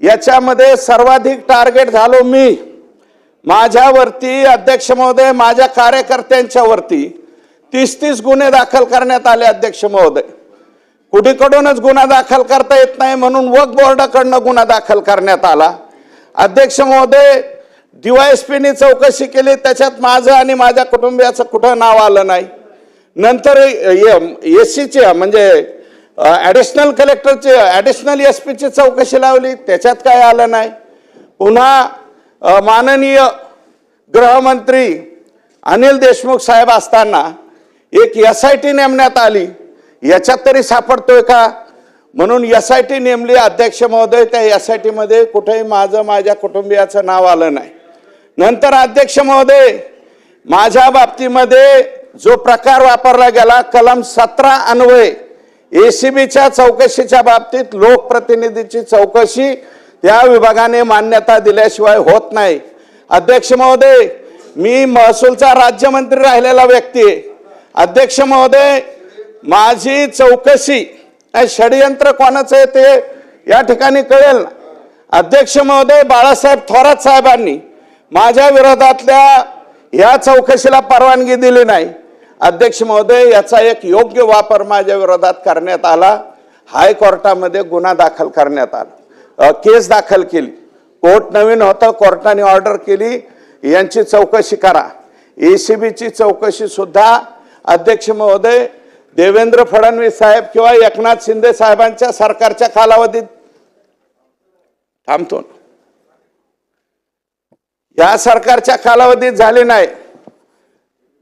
याच्यामध्ये सर्वाधिक टार्गेट झालो मी. माझ्यावरती अध्यक्ष महोदय माझ्या कार्यकर्त्यांच्यावरती तीस तीस गुन्हे दाखल करण्यात आले अध्यक्ष महोदय. कुठेकडूनच गुन्हा दाखल करता येत नाही म्हणून वक बोर्डाकडनं गुन्हा दाखल करण्यात आला. अध्यक्ष महोदय डीवायएसपीने चौकशी केली त्याच्यात माझं आणि माझ्या कुटुंबियाचं कुठं नाव आलं नाही. नंतर एस सीचे म्हणजे ॲडिशनल कलेक्टरची ॲडिशनल एस पीची चौकशी लावली. त्याच्यात काय आलं नाही. पुन्हा माननीय गृहमंत्री अनिल देशमुख साहेब असताना एक एस आय टी नेमण्यात आली. याच्यात तरी सापडतोय का? म्हणून एस आय टी नेमली. अध्यक्ष महोदय त्या एस आय टीमध्ये कुठेही माझं माझ्या कुटुंबियाचं नाव आलं नाही. नंतर अध्यक्ष महोदय माझ्या बाबतीमध्ये जो प्रकार वापरला गेला कलम सतरा अन्वय एसीबीच्या चौकशीच्या बाबतीत लोकप्रतिनिधीची चौकशी त्या विभागाने मान्यता दिल्याशिवाय होत नाही. अध्यक्ष महोदय मी महसूलचा राज्यमंत्री राहिलेला व्यक्ती आहे. अध्यक्ष महोदय माझी चौकशी षडयंत्र कोणाचं आहे ते या ठिकाणी कळेल. ना अध्यक्ष महोदय बाळासाहेब थोरात साहेबांनी माझ्या विरोधातल्या या चौकशीला परवानगी दिली नाही. अध्यक्ष महोदय याचा एक योग्य वापर माझ्या विरोधात करण्यात आला. हायकोर्टामध्ये गुन्हा दाखल करण्यात आला. केस दाखल केली. कोर्ट नवीन होतं कोर्टाने ऑर्डर केली. यांची चौकशी करा. ए एसीबीची चौकशी सुद्धा अध्यक्ष महोदय देवेंद्र फडणवीस साहेब किंवा एकनाथ शिंदे साहेबांच्या सरकारच्या कालावधीत थांबतो. या सरकारच्या कालावधीत झाले नाही.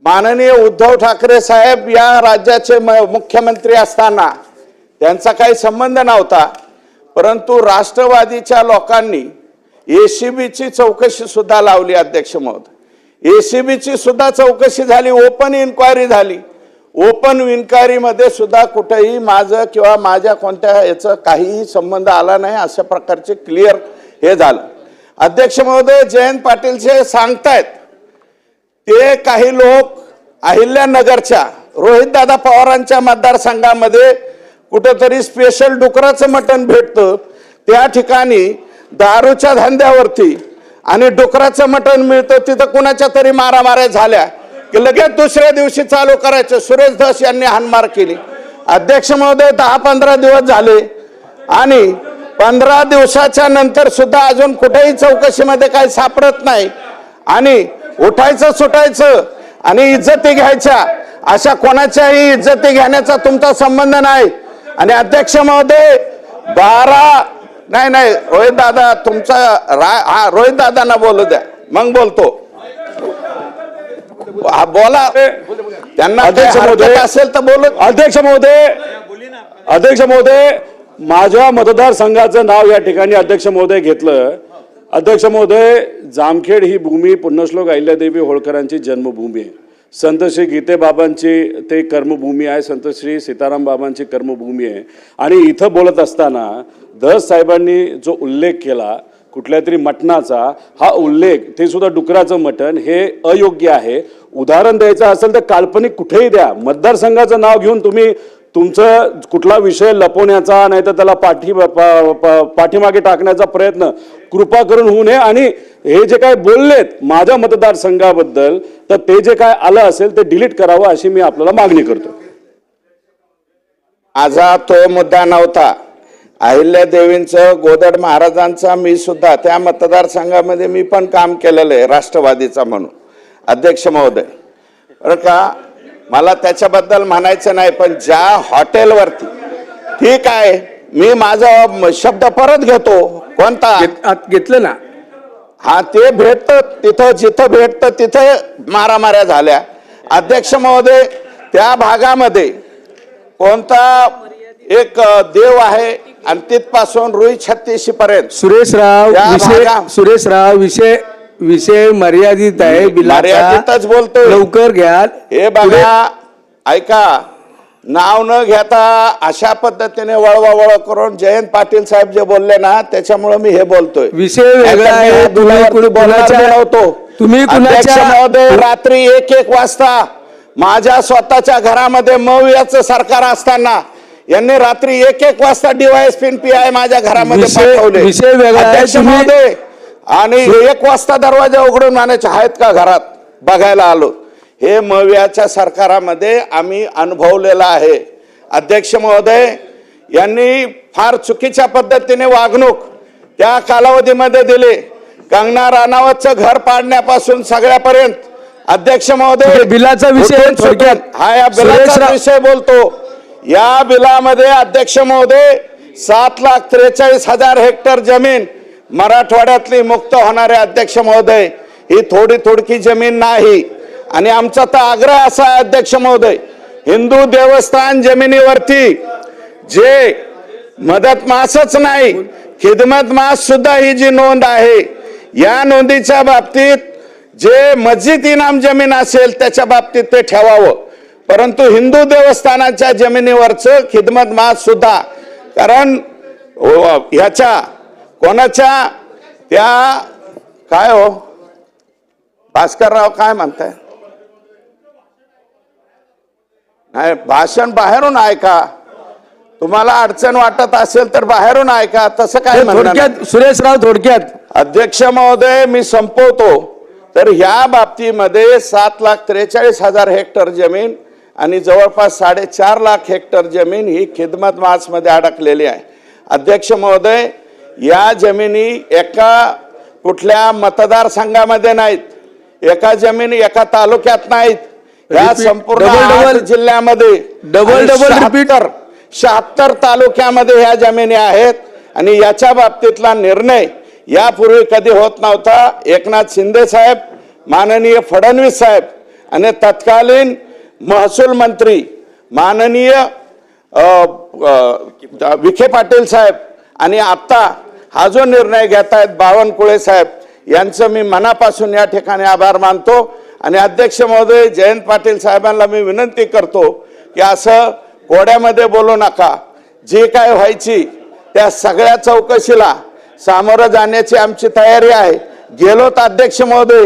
माननीय उद्धव ठाकरे साहेब या राज्याचे म- मुख्यमंत्री असताना त्यांचा काही संबंध नव्हता. परंतु राष्ट्रवादीच्या लोकांनी ए एसीबीची चौकशी सुद्धा लावली अध्यक्ष महोदय. एसीबीची सुद्धा चौकशी झाली ओपन इन्क्वायरी झाली. ओपन इन्क्वायरीमध्ये सुद्धा कुठेही माझं किंवा माझ्या कोणत्या याचं काहीही संबंध आला नाही अशा प्रकारचे क्लिअर हे झालं. अध्यक्ष महोदय जयंत पाटील जे सांगतायत ते काही लोक अहिल्यानगरच्या रोहितदादा पवारांच्या मतदारसंघामध्ये कुठंतरी स्पेशल डुकराचं मटण भेटतं. त्या ठिकाणी दारूच्या धंद्यावरती आणि डुकराचं मटण मिळतं. तिथं कुणाच्या तरी मारामाऱ्या झाल्या की लगेच दुसऱ्या दिवशी चालू करायचं. सुरेश धस यांनी हानमार केली. अध्यक्ष महोदय दहा पंधरा दिवस झाले आणि पंधरा दिवसाच्या नंतर सुद्धा अजून कुठेही चौकशीमध्ये काही सापडत नाही. आणि उठायचं सुटायचं आणि इज्जती घ्यायच्या. अशा कोणाच्याही इज्जती घेण्याचा तुमचा संबंध नाही. आणि अध्यक्ष महोदय बारा नाही नाही रोहित दादा तुमचा रा- हा रोहित दादांना बोलू द्या. मग बोलतो. हा, बोला. त्यांना अध्यक्ष महोदय. असेल तर बोलत अध्यक्ष महोदय अध्यक्ष महोदय माझ्या मतदारसंघाचं नाव या ठिकाणी अध्यक्ष महोदय घेतलं. अध्यक्ष महोदय जामखेड ही भूमी पुण्यश्लोक अहिल्यादेवी होळकरांची जन्मभूमी आहे. संत श्री गीतेबाबांची ते कर्मभूमी आहे संत श्री सीताराम बाबांची कर्मभूमी आहे. आणि इथं बोलत असताना धस साहेबांनी जो उल्लेख केला कुठल्या तरी मटणाचा हा उल्लेख ते सुद्धा डुकराचं मटण हे अयोग्य आहे. उदाहरण द्यायचं असेल तर काल्पनिक कुठेही द्या. मतदारसंघाचं नाव घेऊन तुम्ही तुमचं कुठला विषय लपवण्याचा नाही तर त्याला पाठी प- प- पाठीमागे टाकण्याचा प्रयत्न कृपा करून होऊ नये. आणि हे जे काय बोललेत माझ्या मतदारसंघाबद्दल तर ते जे काय आलं असेल ते डिलीट करावं अशी मी आपल्याला मागणी करतो. माझा तो मुद्दा नव्हता. अहिल्या देवींचं गोदड महाराजांचा मी सुद्धा त्या मतदारसंघामध्ये मी पण काम केलेलं आहे राष्ट्रवादीचा म्हणून. अध्यक्ष महोदय. बरं का? मला त्याच्याबद्दल म्हणायचं नाही पण ज्या हॉटेलवरती ठीक आहे मी माझा शब्द परत घेतो. कोणता? घेतलं ना? हा ते भेटतं तिथं जिथं भेटतं तिथं मारामाऱ्या झाल्या. अध्यक्ष महोदय त्या भागामध्ये कोणता एक देव आहे आणि तिथपासून रुई छत्तीशी पर्यंत सुरेशराव या विषय भागा- सुरेशराव विषय विषय मर्यादित आहे बिलाचा. मर्यादितच बोलतोय. लवकर घ्याल हे बघा ऐका नाव न घेता अशा पद्धतीने वळवा वळ करून जयंत पाटील साहेब जे बोलले ना त्याच्यामुळे मी हे बोलतोय विषय वेगळा नाहीतर मी आहे. तुम्ही दुनियावरती कुणी- बोलणार कुणाच्या- नव्हतो तुम्ही कुणाच्या- अध्यक्ष महोदय रात्री एक एक वाजता माझ्या स्वतःच्या घरामध्ये मऊ याचं सरकार असताना यांनी रात्री एक एक वाजता डीवायएसपी पी आय माझ्या घरामध्ये विषय- पाठवले विषय वेगळा आहे. अध्यक्ष तुम्ही- महोदय आणि एक वाजता दरवाजा उघडून आणायचे आहेत का घरात? बघायला आलो. हे मवियाच्या सरकारामध्ये आम्ही अनुभवलेलं आहे. अध्यक्ष महोदय यांनी फार चुकीच्या पद्धतीने वागणूक त्या कालावधीमध्ये दिली. कंगना राणावतचं घर पाडण्यापासून सगळ्यापर्यंत. अध्यक्ष महोदय बिलाचा विषय थोडक्यात. हा या बिलाचा विषय बोलतो. या बिलामध्ये अध्यक्ष महोदय सात लाख त्रेचाळीस हजार हेक्टर जमीन मराठवाड्यातली मुक्त होणारे अध्यक्ष महोदय ही थोडी थोडकी जमीन नाही. आणि आमचा तर आग्रह असा आहे अध्यक्ष महोदय हिंदू देवस्थान जमिनीवरती जे मदत मासच नाही खिदमत मास सुद्धा ही जी नोंद आहे या नोंदीच्या बाबतीत जे मस्जिद इनाम जमीन असेल त्याच्या बाबतीत ते ठेवावं. परंतु हिंदू देवस्थानाच्या जमिनीवरचं खिदमत मास सुद्धा कारण ह्याच्या कोणाच्या त्या काय हो? भास्करराव काय म्हणताय? नाही भाषण बाहेरून ऐका. तुम्हाला अडचण वाटत असेल तर बाहेरून ऐका. तसं काय. थोडक्यात सुरेशराव थोडक्यात. अध्यक्ष महोदय मी संपवतो. तर ह्या बाबतीमध्ये सात लाख त्रेचाळीस हजार हेक्टर जमीन आणि जवळपास साडेचार लाख हेक्टर जमीन ही खिदमत मासमध्ये अडकलेली आहे. अध्यक्ष महोदय या जमिनी एका कुठल्या मतदारसंघामध्ये नाहीत एका जमिनी एका तालुक्यात नाहीत या. संपूर्ण. जिल्ह्यामध्ये आणि double repeat. शहात्तर तालुक्यामध्ये ह्या जमिनी आहेत आणि याच्या बाबतीतला निर्णय यापूर्वी कधी होत नव्हता एकनाथ शिंदे साहेब माननीय फडणवीस साहेब आणि तत्कालीन महसूल मंत्री माननीय विखे पाटील साहेब आणि आता हा जो निर्णय घेत आहेत बावनकुळे साहेब यांचं मी मनापासून या ठिकाणी आभार मानतो. आणि अध्यक्ष महोदय जयंत पाटील साहेबांना मी विनंती करतो की असं कोड्यामध्ये बोलू नका. जी काय व्हायची त्या सगळ्या चौकशीला सामोरं जाण्याची आमची तयारी आहे. गेलो तर अध्यक्ष महोदय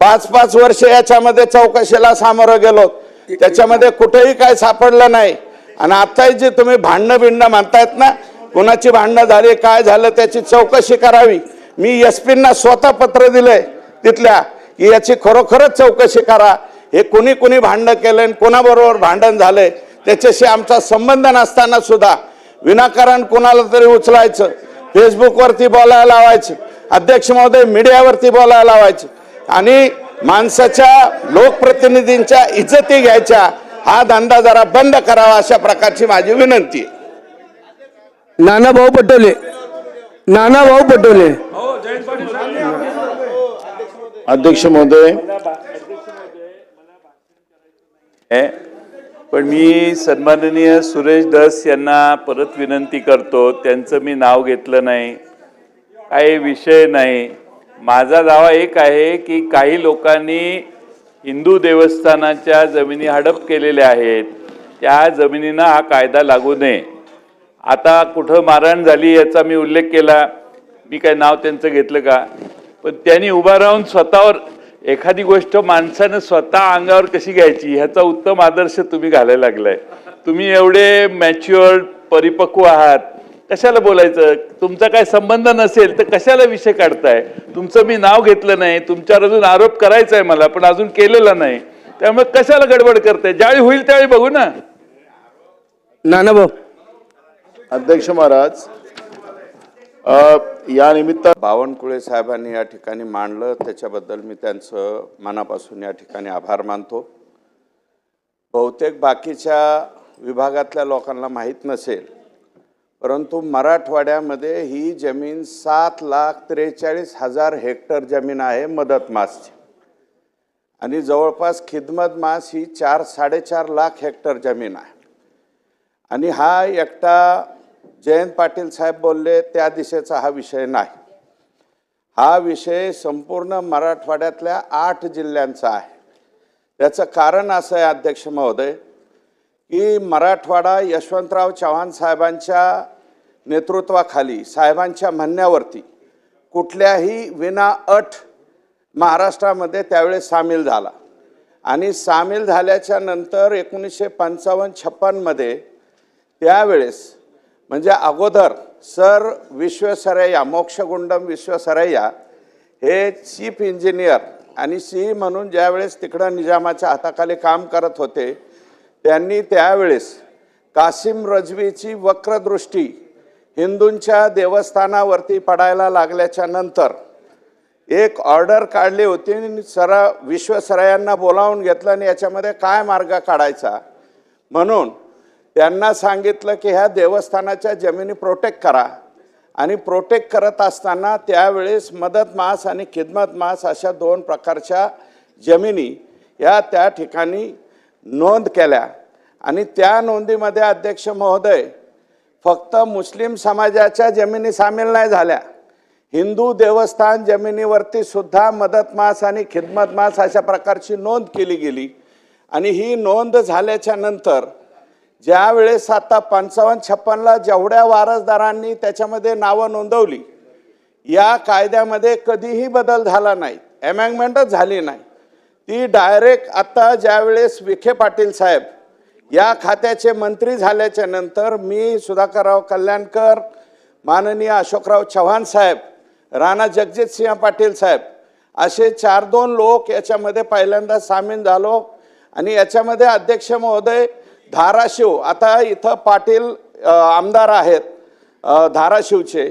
पाच पाच वर्ष याच्यामध्ये चौकशीला सामोरं गेलो त्याच्यामध्ये कुठेही काय सापडलं नाही. आणि आत्ताही जे तुम्ही भांडणं बिंडणं म्हणतायत ना कुणाची भांडणं झाली काय झालं त्याची चौकशी करावी. मी एस पींना स्वतः पत्र दिलंय तिथल्या की याची खरोखरच चौकशी करा. हे कुणी कुणी भांडणं केलं आणि कोणाबरोबर भांडण झालंय त्याच्याशी आमचा संबंध नसताना सुद्धा. विनाकारण कुणाला तरी उचलायचं. फेसबुकवरती बोलायला लावायचं. अध्यक्ष महोदय मीडियावरती बोलायला लावायचं. आणि माणसाच्या लोकप्रतिनिधींच्या इज्जती घ्यायच्या. हा धंदा जरा बंद करावा अशा प्रकारची माझी विनंती आहे. नाना भाऊ पटोले. नाना भाऊ पटोले. अध्यक्ष महोदय. पण मी सन्माननीय सुरेश धस यांना परत विनंती करतो त्यांचं मी नाव घेतलं नाही काही विषय नाही. माझा दावा एक आहे की काही लोकांनी हिंदू देवस्थानाच्या जमिनी हडप केलेल्या आहेत. त्या जमिनींना हा कायदा लागू नये. आता कुठं मारहाण झाली याचा मी उल्लेख केला. मी काय नाव त्यांचं घेतलं का? पण त्यांनी उभा राहून स्वतःवर एखादी गोष्ट माणसानं स्वतः अंगावर कशी घ्यायची ह्याचा उत्तम आदर्श तुम्ही घालायला लागलाय. तुम्ही एवढे मॅच्युअर्ड परिपक्व आहात. कशाला बोलायचं? तुमचा काय संबंध नसेल तर कशाला विषय काढताय? तुमचं मी नाव घेतलं नाही तुमच्यावर अजून आरोप करायचा आहे मला पण अजून केलेला नाही. त्यामुळे कशाला गडबड करताय? ज्यावेळी होईल त्यावेळी बघू ना. ना भाऊ अध्यक्ष महाराज या निमित्त बावनकुळे साहेबांनी या ठिकाणी मांडलं. त्याच्याबद्दल मी त्यांचं मनापासून या ठिकाणी आभार मानतो. बहुतेक बाकीच्या विभागातल्या लोकांना माहीत नसेल परंतु मराठवाड्यामध्ये ही जमीन सात लाख त्रेचाळीस हजार हेक्टर जमीन आहे मदत मासची. आणि जवळपास खिदमत मास ही चार साडेचार लाख हेक्टर जमीन आहे. आणि हा एकटा जयंत पाटील साहेब बोलले त्या दिशेचा हा विषय नाही. हा विषय संपूर्ण मराठवाड्यातल्या आठ जिल्ह्यांचा आहे. त्याचं कारण असं आहे अध्यक्ष महोदय की मराठवाडा यशवंतराव चव्हाण साहेबांच्या नेतृत्वाखाली साहेबांच्या म्हणण्यावरती कुठल्याही विना अट महाराष्ट्रामध्ये त्यावेळेस सामील झाला. आणि सामील झाल्याच्यानंतर एकोणीसशे पंचावन्न छप्पनमध्ये त्यावेळेस म्हणजे अगोदर सर विश्वेसरय्या मोक्षगुंडम विश्वेसरय्या हे चीफ इंजिनियर आणि सी म्हणून ज्यावेळेस तिकडं निजामाच्या हाताखाली काम करत होते त्यांनी त्यावेळेस कासिम रजवीची वक्रदृष्टी हिंदूंच्या देवस्थानावरती पडायला लागल्याच्या नंतर एक ऑर्डर काढली होती आणि सरा विश्वसरायांना बोलावून घेतलं आणि याच्यामध्ये काय मार्ग काढायचा? म्हणून त्यांना सांगितलं की ह्या देवस्थानाच्या जमिनी प्रोटेक्ट करा. आणि प्रोटेक्ट करत असताना त्यावेळेस मदत मास आणि खिदमत मास अशा दोन प्रकारच्या जमिनी या त्या ठिकाणी नोंद केल्या. आणि त्या नोंदीमध्ये अध्यक्ष महोदय फक्त मुस्लिम समाजाच्या जमिनी सामील नाही झाल्या. हिंदू देवस्थान जमिनीवरती सुद्धा मदत मास आणि खिदमत मास अशा प्रकारची नोंद केली गेली. आणि ही नोंद झाल्याच्यानंतर ज्या वेळेस आता पंचावन्न छप्पनला जेवढ्या वारसदारांनी त्याच्यामध्ये नावं नोंदवली या कायद्यामध्ये कधीही बदल झाला नाही अमेंडमेंटच झाली नाही. ती डायरेक्ट आता ज्यावेळेस विखे पाटील साहेब या खात्याचे मंत्री झाल्याच्यानंतर मी सुधाकरराव कल्याणकर माननीय अशोकराव चव्हाण साहेब राणा जगजितसिंह पाटील साहेब असे चार दोन लोक याच्यामध्ये पहिल्यांदा सामील झालो आणि याच्यामध्ये अध्यक्ष महोदय धाराशिव आता इथं पाटील आमदार आहेत धाराशिवचे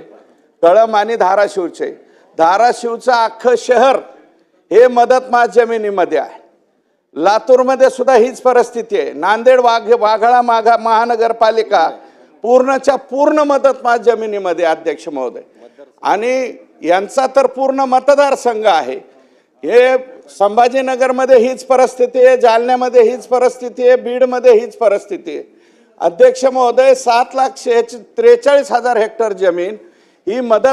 कळम आणि धाराशिवचे. धाराशिवचं अख्खं शहर हे मदतमास जमिनीमध्ये आहे. लातूरमध्ये सुद्धा हीच परिस्थिती आहे. नांदेड वाघ वाघाळा माघा महानगरपालिका पूर्णच्या पूर्ण मदतमास जमिनीमध्ये अध्यक्ष महोदय. आणि यांचा तर पूर्ण मतदारसंघ आहे. हे संभाजीनगरमध्ये हीच परिस्थिती आहे जालन्यामध्ये हीच परिस्थिती आहे बीडमध्ये हीच परिस्थिती आहे. अध्यक्ष महोदय सात लाख शे त्रेचाळीस हजार हेक्टर जमीन ही मदत